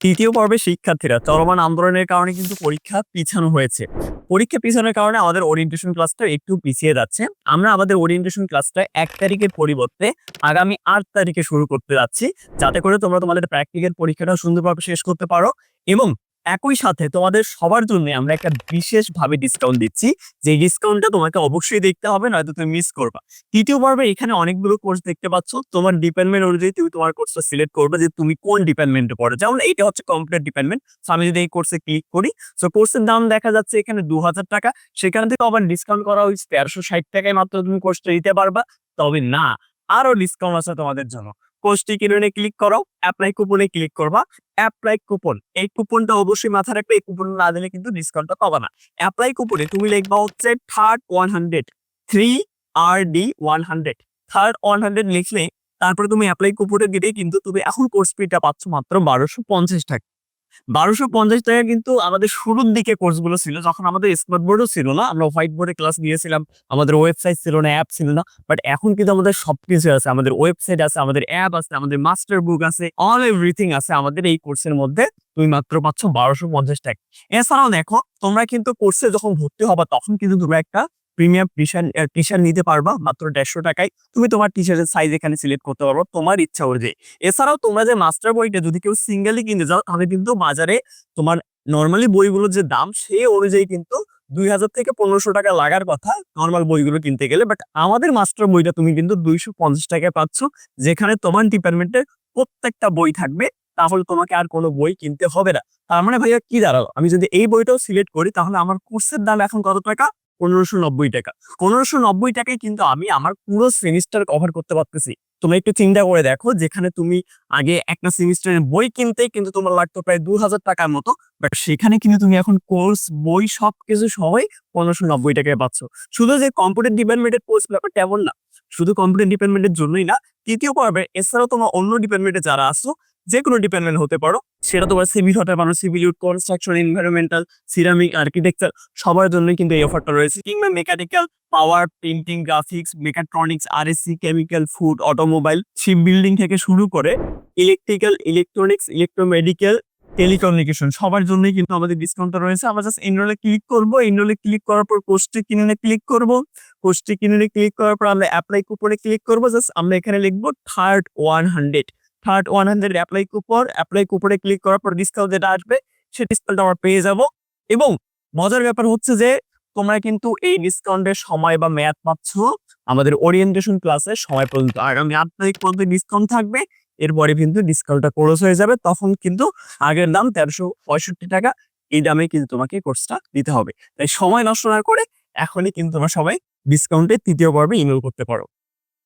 তৃতীয় পর্বে শিক্ষার্থীরা চলমান আন্দোলনের কারণে কিন্তু পরীক্ষা পিছানো হয়েছে। পরীক্ষা পিছানোর কারণে আমাদের ওরিয়েন্টেশন ক্লাসটা একটু পিছিয়ে যাচ্ছে। আমরা আমাদের ওরিয়েন্টেশন ক্লাসটা এক তারিখের পরিবর্তে আগামী আট তারিখে শুরু করতে যাচ্ছি। যাতে করে তোমরা তোমাদের প্র্যাকটিক্যাল পরীক্ষাটা সুন্দরভাবে শেষ করতে পারো এবং একই সাথে তোমাদের সবার জন্য আমরা একটা বিশেষভাবে ডিসকাউন্ট দিচ্ছি। যে ডিসকাউন্টটা তোমাকে অবশ্যই দেখতে হবে, নয়তো তুমি মিস করবা। তৃতীয় পর্বে এখানে অনেকগুলো কোর্স দেখতে পাচ্ছ। তোমার ডিপার্টমেন্ট অনুযায়ী তুমি তোমার কোর্সটা সিলেক্ট করবে যে তুমি কোন ডিপার্টমেন্টে পড়ো। যেমন এইটা হচ্ছে কম্পিউটার ডিপার্টমেন্ট সো আমি যদি এই কোর্সে ক্লিক করি সো কোর্সের দাম দেখা যাচ্ছে এখানে দু হাজার টাকা। সেখান থেকে আবার ডিসকাউন্ট করা হয়েছে। তেরোশো ষাট টাকায় মাত্র তুমি কোর্সটা দিতে পারবা। তবে না আরও ডিসকাউন্ট আছে তোমাদের জন্য। কোর্সটি কিনে ক্লিক করো অ্যাপ্লাই কুপনে ক্লিক করবা। অ্যাপ্লাই কুপন এই কুপনটা অবশ্যই মাথায় রাখবে, এই কুপন না দিলে কিন্তু ডিসকাউন্টটা পাবা না। অ্যাপ্লাই কুপনে তুমি লিখবা হচ্ছে third one hundred three R D one hundred third one hundred লিখলে তারপরে তুমি অ্যাপ্লাই কুপনে দিলে কিন্তু তুমি এখন কোর্স ফিটা পাচ্ছ মাত্র বারোশো পঞ্চাশ টাকা। বারোশো পঞ্চাশ টাকা কিন্তু আমাদের শুরুর দিকে কোর্সগুলো ছিল, যখন আমাদের স্মার্ট বোর্ডও ছিল না, আমরা হোয়াইট বোর্ডে ক্লাস নিয়েছিলাম আমাদের ওয়েবসাইট ছিল না অ্যাপ ছিল না বাট এখন কিন্তু আমাদের সবকিছু আছে, আমাদের ওয়েবসাইট আছে, আমাদের অ্যাপ আছে, আমাদের মাস্টার বুক আছে অল এভরিথিং আছে আমাদের এই কোর্সের মধ্যে, তুমি মাত্র পাচ্ছ বারোশো পঞ্চাশ টাকা। এছাড়াও দেখো, তোমরা কিন্তু কোর্সে যখন ভর্তি হবা, তখন কিন্তু তোমরা একটা প্রিমিয়াম টিশার টি শার্ট নিতে পারবা মাত্র দেড়শো টাকায়। তুমি তোমার টি শার্টের সাইজ এখানে সিলেক্ট করতে পারব তোমার ইচ্ছা অনুযায়ী। এছাড়াও তোমরা যে মাস্টার বইটা যদি কেউ সিঙ্গেলি কিনতে যাও তাহলে কিন্তু বাজারে তোমার নর্মালি বইগুলোর যে দাম, সেই অনুযায়ী কিন্তু দুই হাজার থেকে পনেরোশো টাকা লাগার কথা নর্মাল বইগুলো কিনতে গেলে। বাট আমাদের মাস্টার বইটা তুমি কিন্তু দুইশো পঞ্চাশ টাকায় পাচ্ছ, যেখানে তোমার ডিপার্টমেন্টের প্রত্যেকটা বই থাকবে। তাহলে তোমাকে আর কোনো বই কিনতে হবে না। তার মানে ভাইয়া কি দাঁড়াল? আমি যদি এই বইটাও সিলেক্ট করি, তাহলে আমার কোর্সের দাম এখন কত টাকা? পনেরোশো নব্বই টাকা। পনেরোশো নব্বই টাকায় কিন্তু আমি আমার পুরো সেমিস্টার কভার করতে পারতেছি। তুমি একটু চিন্তা করে দেখো, যেখানে তুমি আগে একটা সেমিস্টারের বই কিনতে, কিন্তু তোমার লাগতো প্রায় দু হাজার টাকার মতো বাট সেখানে কিন্তু তুমি এখন কোর্স বই সব কিছু সবাই পনেরোশো নব্বই টাকায় পাচ্ছ। শুধু যে কম্পিউটার ডিপার্টমেন্টের কোর্স ব্যাপার তেমন না, শুধু কম্পিউটার ডিপার্টমেন্টের জন্যই না, তৃতীয় পর্বে, এছাড়াও তোমার অন্য ডিপার্টমেন্টে যারা আসো যে কোনো ডিপার্টমেন্ট হতে পারো সেটা তোমার সিভিল হতে পারো civil construction environmental ceramic architecture সবার জন্যই কিন্তু এই অফারটা রয়েছে। কিংবা mechanical power printing graphics mechatronics RSC chemical food automobile ship building থেকে শুরু করে ইলেকট্রিক্যাল ইলেকট্রনিক্স ইলেকট্রোমেডিক্যাল টেলিকমিউনিকেশন সবার জন্যই কিন্তু আমাদের ডিসকাউন্টটা রয়েছে। আমরা জাস্ট এনরোলে ক্লিক করব। এনরোলে ক্লিক করার পর কোর্সটি কিনে ক্লিক করব। কোর্সটি কিনে ক্লিক করার পর আমরা অ্যাপ্লাই কুপনে ক্লিক করব। জাস্ট আমরা এখানে লিখব third one hundred third one hundred apply coupon, apply কুপনে ক্লিক করার পর ডিসকাউন্ট যেটা আসবে, সেই ডিসকাউন্ট আমরা পেয়ে যাব। এবং মজার ব্যাপার হচ্ছে যে, তোমরা কিন্তু এই ডিসকাউন্টের সময় বা মেয়াদ পাচ্ছ। আমাদের ওরিয়েন্টেশন ক্লাসের সময় পর্যন্ত আগামী আট তারিখ পর্যন্ত ডিসকাউন্ট থাকবে। এরপরে কিন্তু ডিসকাউন্টটা ক্লোজ হয়ে যাবে। তখন কিন্তু আগের দাম তেরোশো পঁয়ষট্টি টাকা, এই দামে কিন্তু তোমাকে কোর্সটা দিতে হবে। তাই সময় নষ্ট না করে এখনই কিন্তু তোমরা সবাই ডিসকাউন্টে তৃতীয় পর্বে ইমেল করতে পারো।